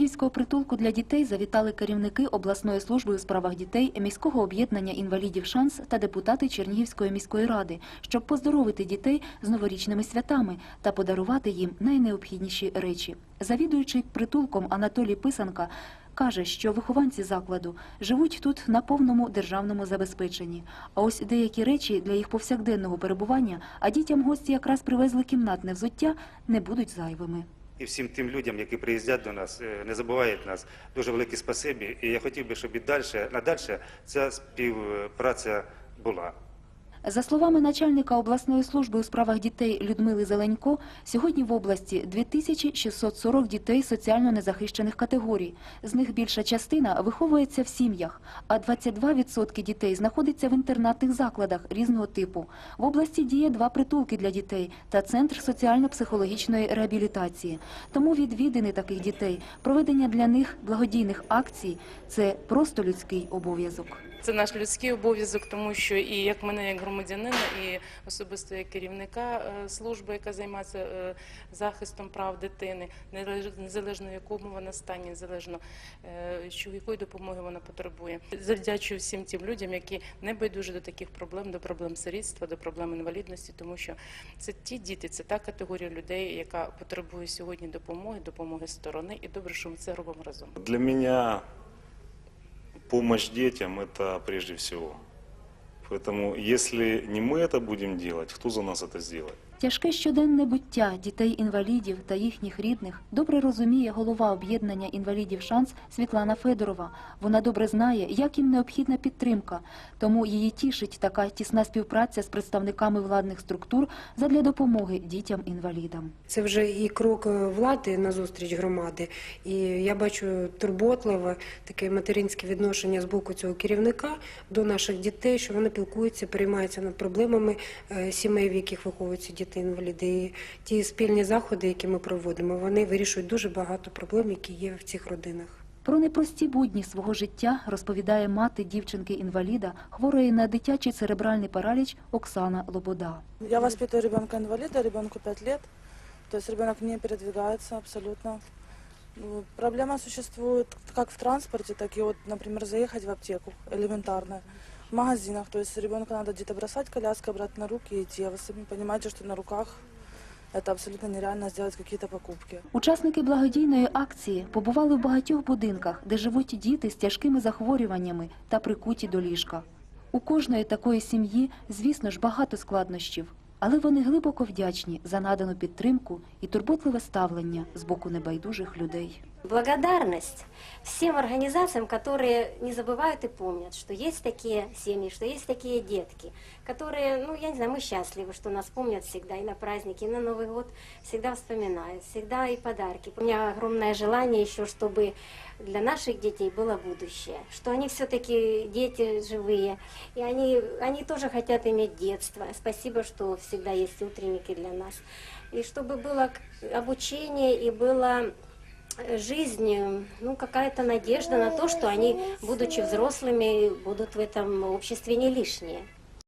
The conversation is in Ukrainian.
Чернігівського притулку для дітей завітали керівники обласної служби у справах дітей, міського об'єднання інвалідів «Шанс» та депутати Чернігівської міської ради, щоб поздоровити дітей з новорічними святами та подарувати їм найнеобхідніші речі. Завідуючий притулком Анатолій Писанка каже, що вихованці закладу живуть тут на повному державному забезпеченні. А ось деякі речі для їх повсякденного перебування, а дітям гості якраз привезли кімнатне взуття, не будуть зайвими. І всім тим людям, які приїздять до нас, е, не забувають нас, дуже велике спасибі. І я хотів би, щоб і далі, надальше ця співпраця була. За словами начальника обласної служби у справах дітей Людмили Зеленько, сьогодні в області 2640 дітей соціально незахищених категорій. З них більша частина виховується в сім'ях, а 22% дітей знаходиться в інтернатних закладах різного типу. В області діє два притулки для дітей та центр соціально-психологічної реабілітації. Тому відвідини таких дітей, проведення для них благодійних акцій це просто людський обов'язок. Це наш людський обов'язок, тому що і як мене, як громадянина, і особисто як керівника е, служби, яка займається е, захистом прав дитини, незалежно якому вона стані, незалежно е, якої допомоги вона потребує. Завдячую всім тим людям, які не байдужі до таких проблем, до проблем сирітства, до проблем інвалідності, тому що це ті діти, це та категорія людей, яка потребує сьогодні допомоги, допомоги сторони, і добре, що ми це робимо разом. Для меня помощь детям – это прежде всего. Поэтому если не мы это будем делать, кто за нас это сделает? Тяжке щоденне буття дітей-інвалідів та їхніх рідних добре розуміє голова об'єднання інвалідів «Шанс» Світлана Федорова. Вона добре знає, як їм необхідна підтримка, тому її тішить така тісна співпраця з представниками владних структур задля допомоги дітям-інвалідам. Це вже і крок е, влади на зустріч громади. І я бачу турботливе таке материнське відношення з боку цього керівника до наших дітей, що вони пілкуються, переймаються над проблемами е, сімей, в яких виховуються діти-інваліди. І ті спільні заходи, які ми проводимо, вони вирішують дуже багато проблем, які є в цих родинах. Про непрості будні свого життя розповідає мати дівчинки-інваліда, хворої на дитячий церебральний параліч Оксана Лобода. Я воспитываю ребенка-инвалида, ребенку 5 лет. То есть ребенок не передвигается абсолютно. Ну, Проблема существует как в транспорте, так и вот, например, заехать в аптеку элементарно. Магазинах, то есть ребенка надо где-то бросать коляску, брать на руки и идти. А Вы сами понимаете, что на руках это абсолютно нереально сделать какие-то покупки. Учасники благодійної акції побували в багатьох будинках, де живуть діти з тяжкими захворюваннями та прикуті до ліжка. У кожної такої сім'ї, звісно ж, багато складнощів, але вони глибоко вдячні за надану підтримку і турботливе ставлення з боку небайдужих людей. Благодарность всем организациям, которые не забывают и помнят, что есть такие семьи, что есть такие детки, которые, ну, я не знаю, мы счастливы, что нас помнят всегда и на праздники, и на Новый год, всегда вспоминают, всегда и подарки. У меня огромное желание еще, чтобы для наших детей было будущее, что они все-таки дети живые, и они, они тоже хотят иметь детство. Спасибо, что всегда есть утренники для нас. И чтобы было к- обучение и было э, жизнь, э, ну, какая-то надежда на то, что они, будучи взрослыми, будут в этом обществе не лишние.